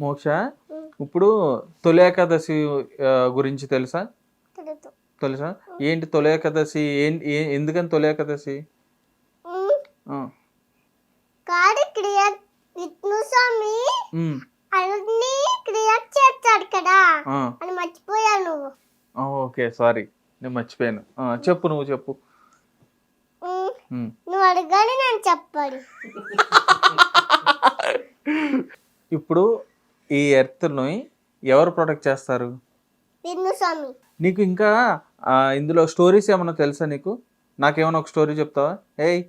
మోక్ష? ఇప్పుడు తొలి ఏకాదశి గురించి తెలుసా? తెలుసు? ఏంటి తొలి ఏకాదశి? ఏ- ఎందుకని తొలి ఏకాదశి? విష్ణు స్వామి అన్ని క్రియేట్ చేస్తాడు కదా. అని మర్చిపోయావు నువ్వు. ఆ, ఓకే సారీ. నేను మర్చిపోయాను. చెప్పు నువ్వు చెప్పు. నువ్వు అడగాలి నేను చెప్పాలి. ఇప్పుడు ఈ ఎర్త్ని ఎవరు ప్రొటెక్ట్ చేస్తారు? స్వామి. నీకు ఇంకా ఆ, ఇందులో స్టోరీస్ ఏమన్నా తెలుసా నీకు? నాకేమైనా ఒక స్టోరీ చెప్తావా? ఏయ్.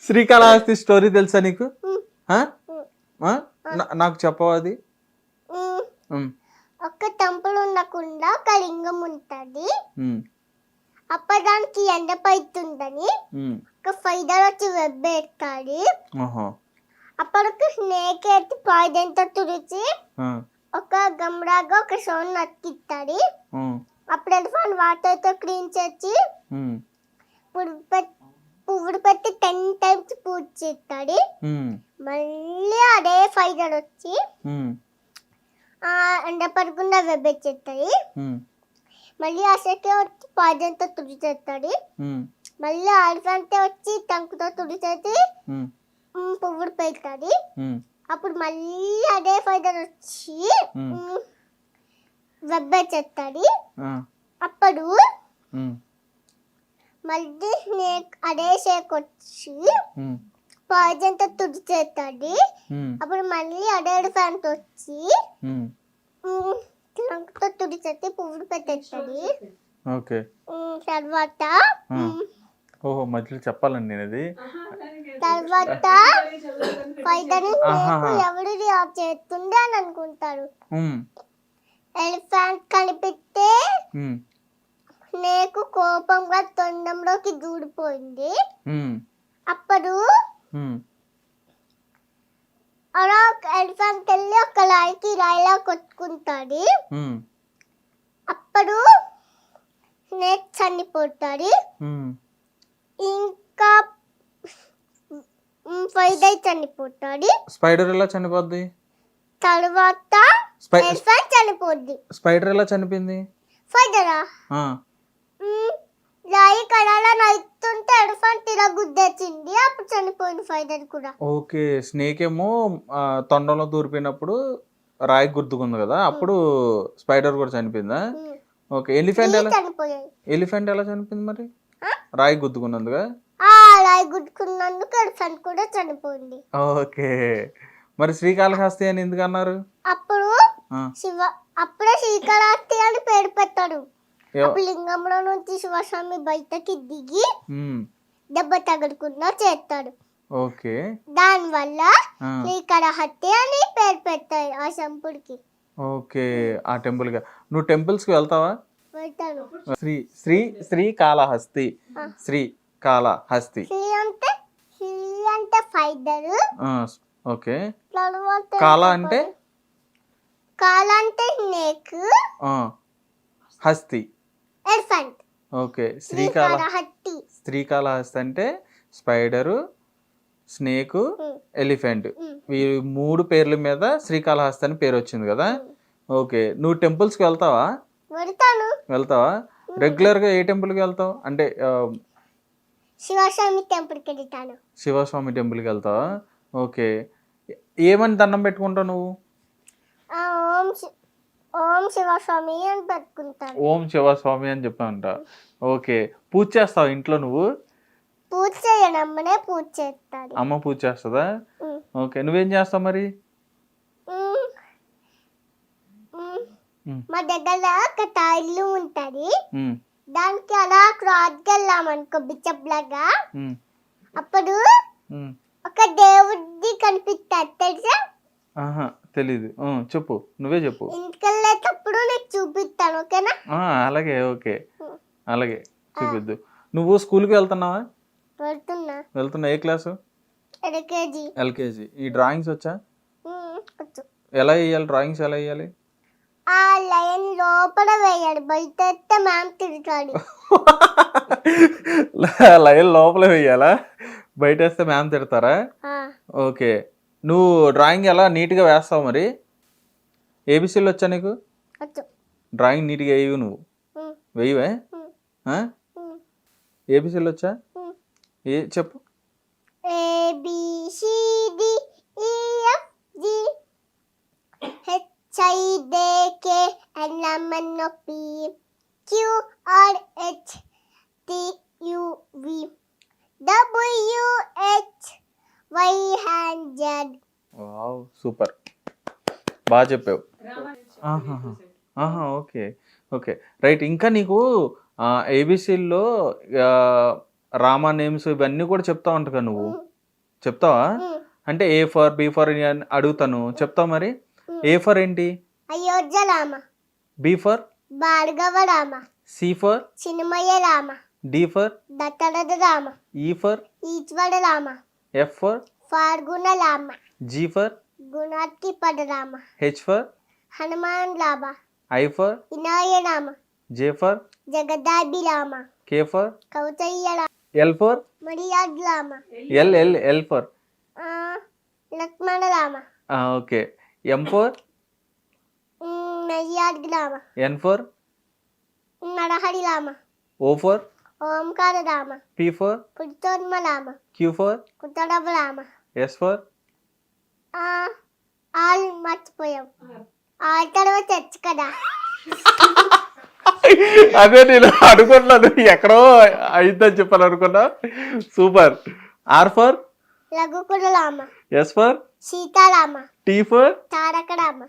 శ్రీకాళహస్తి స్టోరీ తెలుసా నీకు? ఆ? ఆ? నా- నాకు చెప్పవా అది? ఉమ్, ఉమ్, ఒక్క టెంపుల్ ఉండకుండా ఒక లింగం ఉంటుంది. ఉమ్, అప్పదానికి ఎండ పైతుందని ఉమ్. ఒక ఫైదర్ వచ్చి వెబ్బెడతాడు. ఓహో. అప్పటికి స్నేక్ ఎత్తి పాయిదంతా తుడిచి ఒక గమ్రాగా ఒక సౌండ్ నక్కిస్తాడు అప్పుడు ఎలిఫాన్ వాటర్తో క్లీన్ చేసి పువ్వుడు పెట్టి టెన్ టైమ్స్ పూజ చేస్తాడు మళ్ళీ అదే ఫైదర్ వచ్చి ఎండ పడకుండా వెబ్బెచ్చేస్తాడు ఉమ్, మళ్ళీ అసకే వచ్చి పాయిదంతో తుడిచేస్తాడు మళ్ళీ ఆల్ఫాంటే వచ్చి టంకుతో తుడిచేసి పువ్వుడు పెడతాడు ఉమ్, అప్పుడు మళ్ళీ అదే ఫైదర్ వచ్చి ఉమ్. వెబ్బెచ్చేస్తాడు ఆ, అప్పుడు మళ్ళీ స్నేక్ అదే షేక్ వచ్చి ఉమ్, పాయిజన్తో తుడిచేస్తాడు ఉమ్, అప్పుడు మళ్ళీ అదే ఫ్యాంట్ వచ్చి ఉమ్. ట్రంక్తో తుడిచేసి పువ్వులు పెట్టేస్తాడు ఓకే. తర్వాత ఓహో మధ్యలో చెప్పాలండి నేను అది తర్వాత ఆహాహా. ఎవరు రియాక్ట్ చేస్తుండే అని అనుకుంటారు. ఎలిఫెంట్ కనిపిస్తే స్నేక్ కోపంగా తొండంలోకి దూడిపోయింది. అప్పుడు అలా ఎలిఫెంట్ వెళ్ళి ఒక రాయికి రాయిలా కొట్టుకుంటాడు. అప్పుడు స్నేక్ చనిపోతాడు. ఇంకా ఫైదర్ చనిపోతాడు. స్పైడర్ ఎలా చనిపోద్ది? తర్వాత స్పై ఎలిఫెంట్ చనిపోద్ది. స్పైడర్ ఎలా చనిపోయింది? ఫైదరా ఆ, రాయి కడాల నైతుంటే ఎలిఫెంట్ ఇలా గుద్దేసింది అప్పుడు చనిపోయింది ఫైదర్ కూడా. ఓకే స్నేక్ ఏమో ఆ, తొండంలో దూరిపోయినప్పుడు రాయి గుర్తుకుంది కదా అప్పుడు స్పైడర్ కూడా చనిపోయిందా? ఉమ్. ఓకే ఎలిఫెంట్ ఎలా చనిపోయాయి. ఎలిఫెంట్ ఎలా చనిపోయింది మరి? రాయి గుద్దుకున్నందుగా ఆ రాయి గుద్దుకున్నందుకు కూడా చనిపోయింది. ఓకే. మరి శ్రీకాళహస్తి అని ఎందుకు అన్నారు? అప్పుడు శివ అప్పుడే శ్రీకాళహస్తి అని పేరు పెట్టాడు. అప్పుడు లింగంలో నుంచి శివస్వామి బయటకి దిగి దెబ్బ తగలకుండా చేస్తాడు. ఓకే. దానివల్ల ఆ, శ్రీకాళహస్తి అని పేరు పెట్టాడు ఆ శంపుడికి. ఓకే. ఆ టెంపుల్గా నువ్వు టెంపుల్స్కి వెళ్తావా? పెట్టాడు శ్రీ శ్రీ. శ్రీ కాళహస్తి. శ్రీ ఆ, ఓకే. కాళ అంటే? కాల అంటే హస్తి. ఎలిఫెంట్. ఓకే. శ్రీకాళ శ్రీకాళహస్తి అంటే స్పైడరు స్నేకు ఎలిఫెంట్. ఈ మూడు పేర్ల మీద శ్రీకాళహస్తి అని పేరు వచ్చింది కదా? ఓకే. నువ్వు టెంపుల్స్కి వెళ్తావా? వెళ్తాను. వెళ్తావా? రెగ్యులర్గా ఏ టెంపుల్కి వెళ్తావు? అంటే శివస్వామి టెంపుల్కి వెళ్తాను. శివస్వామి టెంపుల్కి వెళ్తావా? ఓకే. ఏమని దండం పెట్టుకుంటావు నువ్వు? ఆ, ఓం ఓం శివస్వామి అని పెట్టుకుంటాను. ఓం శివస్వామి అని చెప్పానంట ఓకే. పూజ చేస్తావు ఇంట్లో నువ్వు? పూజ చేయను అమ్మనే పూజ చేస్తాను అమ్మ పూజ చేస్తుందా? ఓకే. నువ్వేం చేస్తావు మరి ఉమ్, ఉమ్. ఉమ్, మా దగ్గర ఒక తాయిల్లు ఉంటుంది. దానికి అలా క్రాస్కి వెళ్ళామనుకో బిచ్చప్ లాగా అప్పుడు. ఒక దేవుడి కనిపిస్తాడు తెలుసా? ఆహా తెలీదు. చెప్పు. నువ్వే చెప్పు. ఇంటికి వెళ్ళేటప్పుడు నీకు చూపిస్తాను ఓకేనా? అలాగే ఓకే. అలాగే చూపిద్దు. నువ్వు స్కూల్కి వెళ్తున్నావా? వెళ్తున్నా. వెళ్తున్నా. ఏ క్లాసు? ఎల్కేజీ. ఎల్కేజీ. ఈ డ్రాయింగ్స్ వచ్చు. ఎలా వేయాలి డ్రాయింగ్స్ ఎలా వేయాలి ఆ లైన్ లోపల వేయాలి. బయట మ్యామ్ తిడతాడు. లైన్ లోపల వేయాలా? బయట వేస్తే మ్యామ్ తిడతారా? ఓకే. నువ్వు డ్రాయింగ్ ఎలా నీట్గా వేస్తావు మరి? ఏబిసిలు వచ్చా నీకు? డ్రాయింగ్ నీట్గా వేయవు నువ్వు. వేయవే? ఏబిసిలు వచ్చా. ఏ చెప్పు. A H I D K L M N O P Q R H T U V. W X Y and Z. Wow super బాగా చెప్పావు. ఆహా ఓకే ఓకే. రైట్ ఇంకా నీకు ఏబిసిల్లో రామా నేమ్స్ ఇవన్నీ కూడా చెప్తా ఉంటా నువ్వు. చెప్తావా. అంటే ఏ ఫర్ బి ఫర్ అడుగుతాను. చెప్తావు మరి? ఏ ఫర్ ఏంటి? Ayodhya Rama B for? Bhargava Rama. C for? Chinmaya Rama. D for? Dasharatha Rama. E for? Eshwara Rama. F for? ఫార్గుణ Rama. G for? గుణాత్కిపద Rama. H for? Hanuman Rama. I for? వినాయ Rama. J for? జగదాభి Rama. K for? Kausalya Rama. L for? మరియాద్ Rama. L L L for. ఆ, Lakshmana Rama. Okay. M for N for Narahari Rama O for Omkara Rama P for Purushottama Rama Q for కుతరవ Rama S for ఆల్ మర్చిపోయాం all తర్వాత తెచ్చు కదా అదే నేను అనుకున్నాను. ఎక్కడో అయిద్దని చెప్పాను అనుకున్నా సూపర్ ఆర్ ఫర్ లఘుకుల Rama S for Sitarama. T for Taraka Rama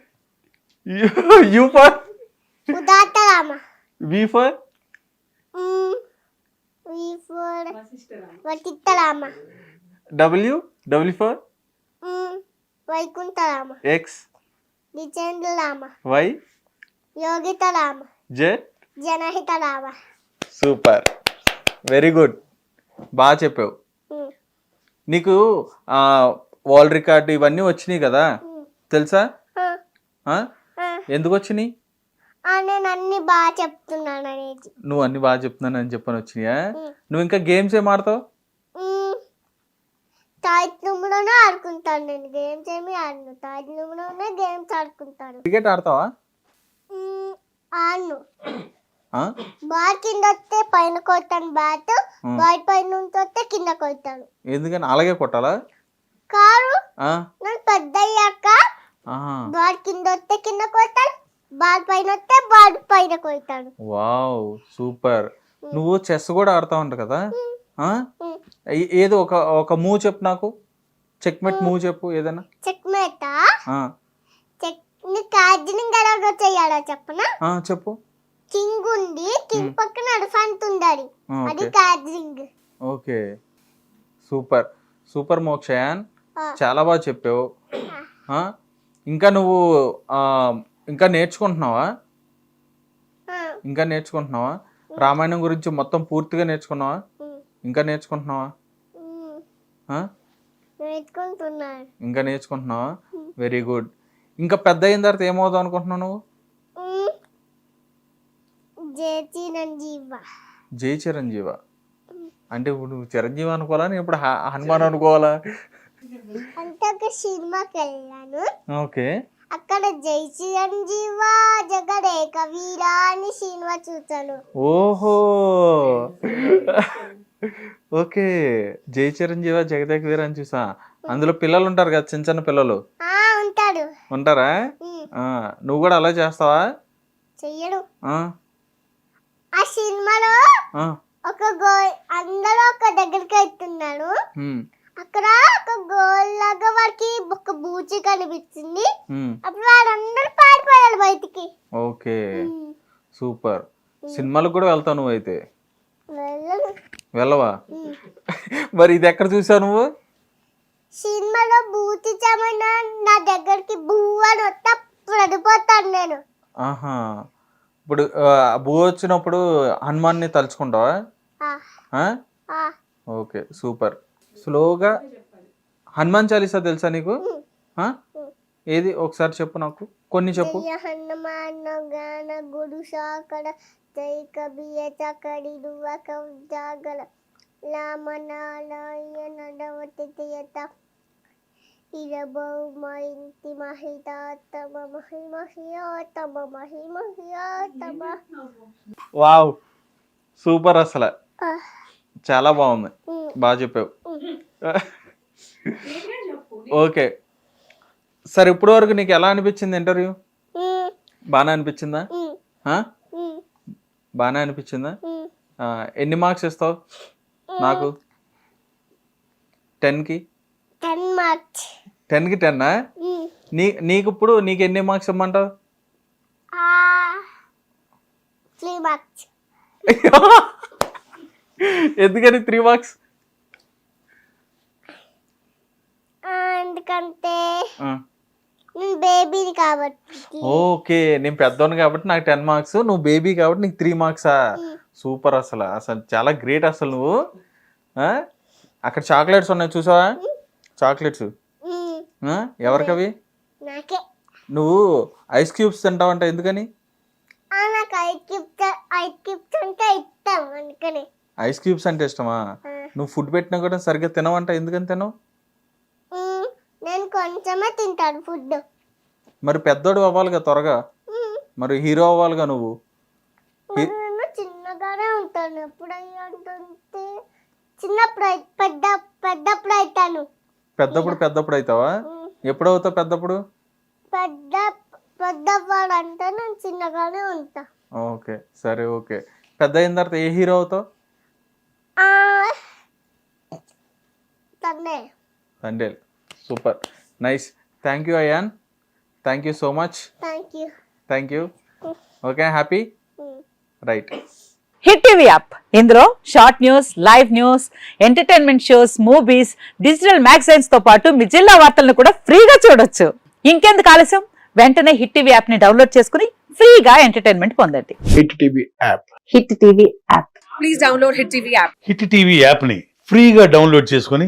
U for ఉదాత Rama V for V for వటిత్త Rama W W for Vaikuntha Rama X Jitendra Rama Y Yogita Rama Z జనహిత Rama super very good బాగా చెప్పావు. నీకు వరల్డ్ రికార్డ్ ఇవన్నీ వచ్చినాయి కదా? తెలుసా. ఎందుకు వచ్చినాయి? ఆ, నేను అన్ని బాగా చెప్తున్నాను అనేది నువ్వు అన్ని బాగా చెప్తున్నానని చెప్పని వచ్చినాయా. నువ్వు ఇంకా గేమ్స్ ఏం ఆడతావు? ఆడుకుంటాను నేను. గేమ్స్ ఏమి ఆడను. గేమ్స్ ఆడుకుంటాను. క్రికెట్ ఆడతావా? ఆడను? బాల్ కింద వస్తే పైన కొడతాను బ్యాట్. బాల్ పైన నుంచి వస్తే కింద కొడతాను. ఎందుకని? అలాగే కొట్టాలా? కారు? నేను పెద్ద అయ్యాక. బాల్ కింద వస్తే కింద కొడతాను బాల్ పైన వస్తే బాల్ పైన కొడతాను వావ్ సూపర్. నువ్వు చెస్ కూడా ఆడుతా ఉంటా కదా? ఏదో ఒక ఒక మూవ్ చెప్పు నాకు. చెక్మెట్ మూవ్ చెప్పు ఏదైనా. చెక్ మేత ఆ. చెక్ నీ కార్జనింగ్ ఎలాగో చెయ్యాలో చెప్పనా? చెప్పు. కింగ్ ఉంది కింగ్ పక్కన ఎలిఫెంట్ ఉండాలి. అది ఓకే. కార్జనింగ్ ఓకే. సూపర్. సూపర్ మోక్షయాన్. చాలా బాగా చెప్పావు? ఇంకా నువ్వు ఇంకా నేర్చుకుంటున్నావా? ఇంకా నేర్చుకుంటున్నావా? రామాయణం గురించి మొత్తం పూర్తిగా నేర్చుకున్నావా? ఇంకా నేర్చుకుంటున్నావా? ఇంకా నేర్చుకుంటున్నావా? Very good. ఇంకా పెద్ద అయిన తర్వాత ఏమవుదాం అనుకుంటున్నావు నువ్వు? జై చిరంజీవ. అంటే ఇప్పుడు నువ్వు చిరంజీవి అనుకోవాలా? నేను ఇప్పుడు హనుమాన్ అనుకోవాలా? అంటే ఒక సినిమాకి వెళ్ళాను ఓకే. అక్కడ జై చిరంజీవ జగదేక వీరా అని సినిమా చూసాను ఓహో. ఓకే. జై చిరంజీవ జగదేక వీర అని చూసా. అందులో పిల్లలు ఉంటారు కదా చిన్న చిన్న పిల్లలు. ఆ ఉంటాడు. ఉంటారా? ఆ, నువ్వు కూడా అలా చేస్తావా? చెయ్యడు. ఆ, ఆ సినిమాలో ఆ, ఒక గోల్ అందరూ ఒక దగ్గరికి వెళ్తున్నాడు ఉమ్, అక్కడ ఒక గోల్ లాగా వాడికి ఒక బూచి కనిపించింది. అప్పుడు వాళ్ళందరూ పారిపోయారు బయటికి. ఓకే. సూపర్. సినిమాలకు కూడా వెళ్తావు నువ్వు అయితే? వెళ్ళవా. మరి ఇది ఎక్కడ చూసావు నువ్వు? సినిమాలో బూతి చమైన నా దగ్గరికి బూ అని వస్తే పడిపోతాను నేను. ఆహా. ఇప్పుడు భూ వచ్చినప్పుడు హనుమాన్ని తలుచుకుంటావా? ఓకే. సూపర్. స్లోగా హనుమాన్ చాలీసా తెలుసా నీకు? ఏది? ఒకసారి చెప్పు నాకు. కొన్ని చెప్పు. హనుమాన గాన గురు సాకడ కబియ కౌజాగల లామనాలయ ఇరబౌ వావ్. సూపర్ అసలు. చాలా బాగుంది. బాగా చెప్పావు. ఓకే. సరే ఇప్పటి వరకు నీకు ఎలా అనిపించింది ఇంటర్వ్యూ? బాగానే అనిపించిందా? ఆ? బాగానే అనిపించిందా? ఎన్ని మార్క్స్ ఇస్తావు? నాకు? టెన్కి టెన్ మార్క్స్. టెన్కి టెన్నా నీ నీకు ఇప్పుడు నీకు ఎన్ని మార్క్స్ ఇమ్మంటావు? Three marks. ఎందుకని త్రీ మార్క్స్? ఎందుకంటే నేను బేబీని కాబట్టి. ఓకే నేను పెద్దోను కాబట్టి నాకు టెన్ మార్క్స్ నువ్వు బేబీ కాబట్టి నీకు త్రీ మార్క్సా సూపర్ అసలు అసలు చాలా గ్రేట్ అసలు నువ్వు? అక్కడ చాక్లెట్స్ ఉన్నాయి చూసావా? చాక్లెట్స్. ఎవరికి అవి నువ్వు ఐస్ క్యూబ్స్ తింటావంట ఎందుకని? ఐస్ క్యూబ్స్ అంటే ఇష్టమా. నువ్వు ఫుడ్ పెట్టినా కూడా సరిగ్గా తినవంట ఎందుకని తినవు. నేను కొంచెమే తింటాను ఫుడ్ మరి పెద్దోడు అవ్వాలిగా త్వరగా. మరి హీరో అవ్వాలిగా నువ్వు? నేను చిన్నగానే ఉంటాను. ఎప్పుడు అయ్యంటుంటే చిన్నప్పుడు పెద్ద పెద్దప్పుడు అవుతాను పెద్దప్పుడు పెద్దప్పుడు అవుతావా. ఎప్పుడు అవుతావు పెద్దప్పుడు? పెద్ద పెద్దవాడు అంటే నేను చిన్నగానే ఉంటా. ఓకే సరే ఓకే. పెద్ద అయిన తర్వాత ఏ హీరో అవుతావు? తన్నే Thandel super. Nice. Thank you Ayan. Thank you so much. Thank you. Thank you. Okay happy? Right. Hit TV app. ఇందులో short news live news entertainment shows movies digital మ్యాగజైన్స్తో పాటు మీ జిల్లా వార్తలను కూడా ఫ్రీగా చూడొచ్చు. ఇంకెందుకు ఆలస్యం? వెంటనే హిట్ టీవీ యాప్ని డౌన్లోడ్ చేసుకుని ఫ్రీగా ఎంటర్టైన్మెంట్ పొందండి. Hit TV app. Hit TV app. Hit TV యాప్ని ఫ్రీగా డౌన్లోడ్ చేసుకొని